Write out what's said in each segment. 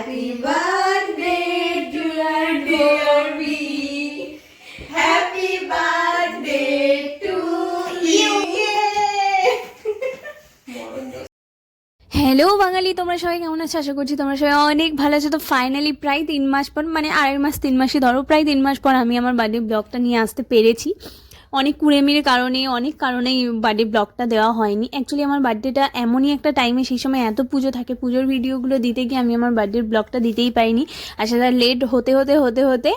Happy birthday, dear dear me. Happy birthday to you. Hello Bengali তোমরা সবাই কেমন আছো? আশা করছি তোমরা সবাই অনেক ভালো আছো। তো ফাইনালি প্রায় তিন মাস পর মানে আড়াই মাস তিন মাসই ধরো প্রায় তিন মাস পর আমি আমার বার্থডে ব্লগটা নিয়ে আসতে পেরেছি। অনেক কুড়েমির কারণে, অনেক কারণেই বার্থডে ব্লগটা দেওয়া হয়নি। অ্যাকচুয়ালি আমার বার্থডেটা এমনই একটা টাইমে সেই সময় এত পুজো থাকে, পুজোর ভিডিওগুলো দিতে গিয়ে আমি আমার বার্থডের ব্লগটা দিতেই পারিনি। আর লেট হতে হতে হতে হতে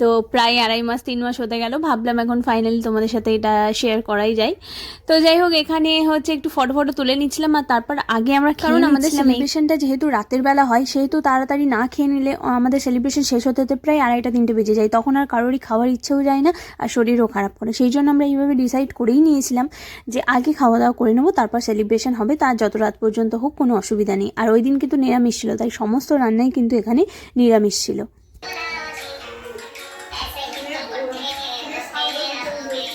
তো প্রায় আড়াই মাস তিন মাস হতে গেল। ভাবলাম এখন ফাইনালি তোমাদের সাথে এটা শেয়ার করাই যায়। তো যাই হোক এখানে হচ্ছে একটু ফটো ফটো তুলে নিচ্ছিলাম আর তারপর আগে আমরা কারণ আমাদের সেলিব্রেশনটা যেহেতু রাতের বেলা হয় সেহেতু তাড়াতাড়ি না খেয়ে নিলে আমাদের সেলিব্রেশন শেষ হতে হতে প্রায় আড়াইটা তিনটে বেজে যায়। তখন আর কারোরই খাওয়ার ইচ্ছেও যায় না আর শরীরও খারাপ করে। সেই জন্য আমরা এইভাবে ডিসাইড করেই নিয়েছিলাম যে আগে খাওয়া দাওয়া করে নেব তারপর সেলিব্রেশন হবে। তার যত রাত পর্যন্ত হোক কোনো অসুবিধা নেই। আর ওই দিন কিন্তু নিরামিষ ছিল তাই সমস্ত রান্নাই কিন্তু এখানে নিরামিষ ছিল।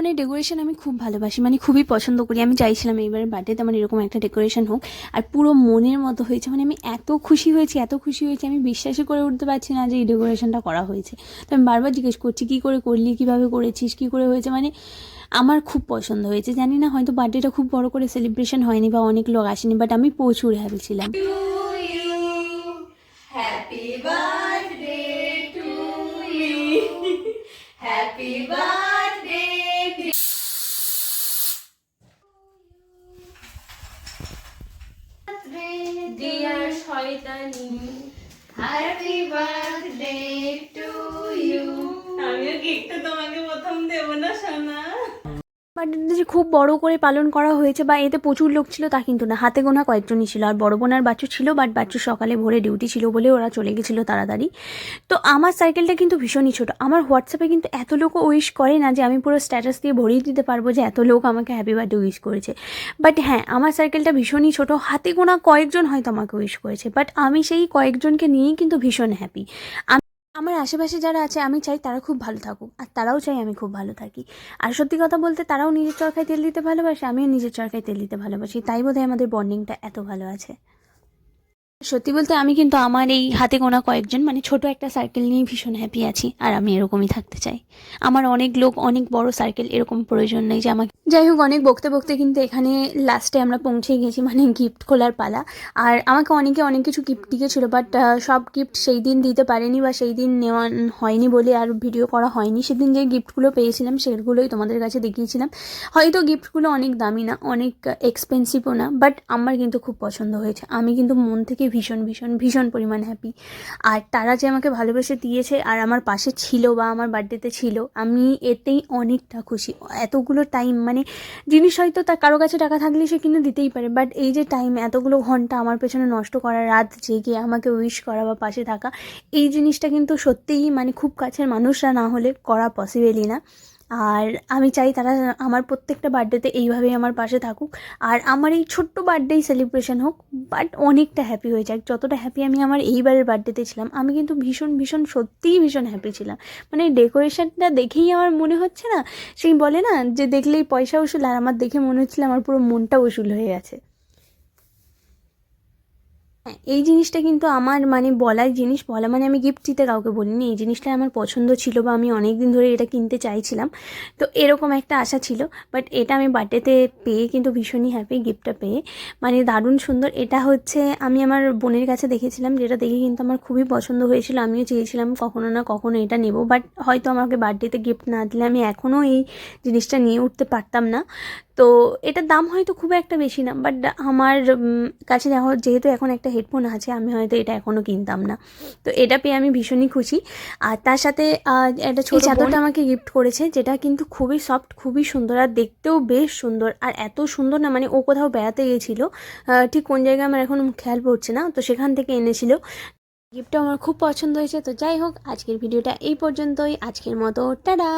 ধরনের ডেকোরেশন আমি খুব ভালোবাসি মানে খুবই পছন্দ করি। আমি চাইছিলাম এইবারের বার্থডেতে আমার এরকম একটা ডেকোরেশন হোক। আর পুরো মনের মতো হয়েছে মানে আমি এত খুশি হয়েছি, এত খুশি হয়েছি, আমি বিশ্বাসই করে উঠতে পারছি না যে এই ডেকোরেশনটা করা হয়েছে। তো আমি বারবার জিজ্ঞেস করছি, কী করে করলি? কীভাবে করেছিস? কী করে হয়েছে? মানে আমার খুব পছন্দ হয়েছে। জানি না, হয়তো বার্থডেটা খুব বড় করে সেলিব্রেশন হয়নি বা অনেক লোক আসেনি বাট আমি প্রচুর হ্যাপি ছিলাম. Happy birthday to you. Happy birthday. dear- Dear শয়তানি হ্যাপি বার্থডে টু ইউ আমিও কেকটা তোমাকে প্রথম দেবো না সোনা? বার্থডে যে খুব বড় করে পালন করা হয়েছে বা এতে প্রচুর লোক ছিল তা কিন্তু না। হাতে গোনা কয়েকজনই ছিল। আর বড় বোনার বাচ্চু ছিল বাট বাচ্চু সকালে ভোরে ডিউটি ছিল বলে ওরা চলে গেছিল তাড়াতাড়ি। তো আমার সাইকেলটা কিন্তু ভীষণই ছোটো। আমার হোয়াটসঅ্যাপে কিন্তু এত লোকও উইশ করে না যে আমি পুরো স্ট্যাটাস দিয়ে ভরিয়ে দিতে পারব যে এত লোক আমাকে হ্যাপি বার্থডে উইশ করেছে। বাট হ্যাঁ আমার সাইকেলটা ভীষণই ছোটো। হাতে গোনা কয়েকজন হয়তো আমাকে উইশ করেছে বাট আমি সেই কয়েকজনকে নিয়েই কিন্তু ভীষণ হ্যাপি আমার আশেপাশে যারা আছে, আমি চাই তারা খুব ভালো থাকুক। আর তারাও চাই আমি খুব ভালো থাকি। আর সত্যি কথা বলতে, তারাও নিজের চরকায় তেল দিতে ভালোবাসে, আমিও নিজের চরকায় তেল দিতে ভালোবাসি। তাই বোধহয় আমাদের বন্ডিংটা এত ভালো আছে। সত্যি বলতে আমি কিন্তু আমার এই হাতে গোনা কয়েকজন মানে ছোট একটা সার্কেল নিয়ে ভীষণ হ্যাপি আছি, আর আমি এরকমই থাকতে চাই। আমার অনেক লোক, অনেক বড় সার্কেল এরকম প্রয়োজন নেই যে আমাকে যাই হোক, অনেক বকতে বকতে কিন্তু এখানে লাস্টে আমরা পৌঁছে গেছি মানে গিফট খোলার পালা। আর আমাকে অনেকে অনেক কিছু গিফট দিয়েছিল বাট সব গিফট সেই দিন দিতে পারেনি বা সেই দিন নেওয়া হয়নি বলে আর ভিডিও করা হয়নি। সেদিন যে গিফটগুলো পেয়েছিলাম, সেগুলোই তোমাদের কাছে দেখিয়েছিলাম। হয়তো গিফটগুলো অনেক দামি না, অনেক এক্সপেন্সিভও না বাট আমার কিন্তু খুব পছন্দ হয়েছে। আমি কিন্তু মন থেকে ভীষণ ভীষণ ভীষণ পরিমাণ হ্যাপি আর তারা যে আমাকে ভালোবেসে দিয়েছে আর আমার পাশে ছিল বা আমার বার্থডেতে ছিল, আমি এতেই অনেকটা খুশি। এতগুলো টাইম মানে জিনিস হয়তো তার কারও কাছে টাকা থাকলে সে কিনে দিতেই পারে বাট এই যে টাইম এতগুলো ঘণ্টা আমার পেছনে নষ্ট করা, রাত জেগে আমাকে উইশ করা বা পাশে থাকা, এই জিনিসটা কিন্তু সত্যিই মানে খুব কাছের মানুষরা না হলে করা পসিবেলই না। আর আমি চাই তারা আমার প্রত্যেকটা বার্থডেতে এইভাবেই আমার পাশে থাকুক। আর আমার এই ছোট্ট বার্থডেই সেলিব্রেশন হোক বাট অনেকটা হ্যাপি হয়ে যাক। যতটা হ্যাপি আমি আমার এইবারের বার্থডেতে ছিলাম, আমি কিন্তু ভীষণ ভীষণ, সত্যিই ভীষণ হ্যাপি ছিলাম। মানে ডেকোরেশনটা দেখেই আমার মনে হচ্ছে না, সেই বলে না যে দেখলেই পয়সা উসুল, আর আমার দেখে মনে হচ্ছিল আমার পুরো মনটা উসুল হয়ে গেছে। এই জিনিসটা কিন্তু আমার মানে বলার জিনিস, বলা মানে আমি গিফট দিতে কাউকে বলিনি। এই জিনিসটা আমার পছন্দ ছিল বা আমি অনেক দিন ধরে এটা কিনতে চাইছিলাম। তো এরকম একটা আশা ছিল বাট এটা আমি বার্থডেতে পেয়ে কিন্তু ভীষণই হ্যাপি গিফটটা পেয়ে। মানে দারুণ সুন্দর। এটা হচ্ছে, আমি আমার বোনের কাছে দেখেছিলাম, যেটা দেখে কিন্তু আমার খুবই পছন্দ হয়েছিল। আমিও চেয়েছিলাম কখনো না কখনো এটা নেব বাট হয়তো আমাকে বার্থডেতে গিফট না দিলে আমি এখনও এই জিনিসটা নিয়ে উঠতে পারতাম না। তো এটার দাম হয়তো খুব একটা বেশি না বাট আমার কাছে দেখো যেহেতু এখন একটা হেডফোন আছে আমি হয়তো এটা এখনও কিনতাম না। তো এটা পেয়ে আমি ভীষণই খুশি। আর তার সাথে একটা ছোট চাদরটা আমাকে গিফট করেছে যেটা কিন্তু খুবই সফট খুবই সুন্দর আর দেখতেও বেশ সুন্দর। আর এত সুন্দর না মানে ও কোথাও বেড়াতে গেছিল ঠিক কোন জায়গায় আমার এখন খেয়াল পড়ছে না তো সেখান থেকে এনেছিল। গিফটটা আমার খুব পছন্দ হয়েছে তো যাই হোক আজকের ভিডিওটা এই পর্যন্তই। আজকের মতো টাটা!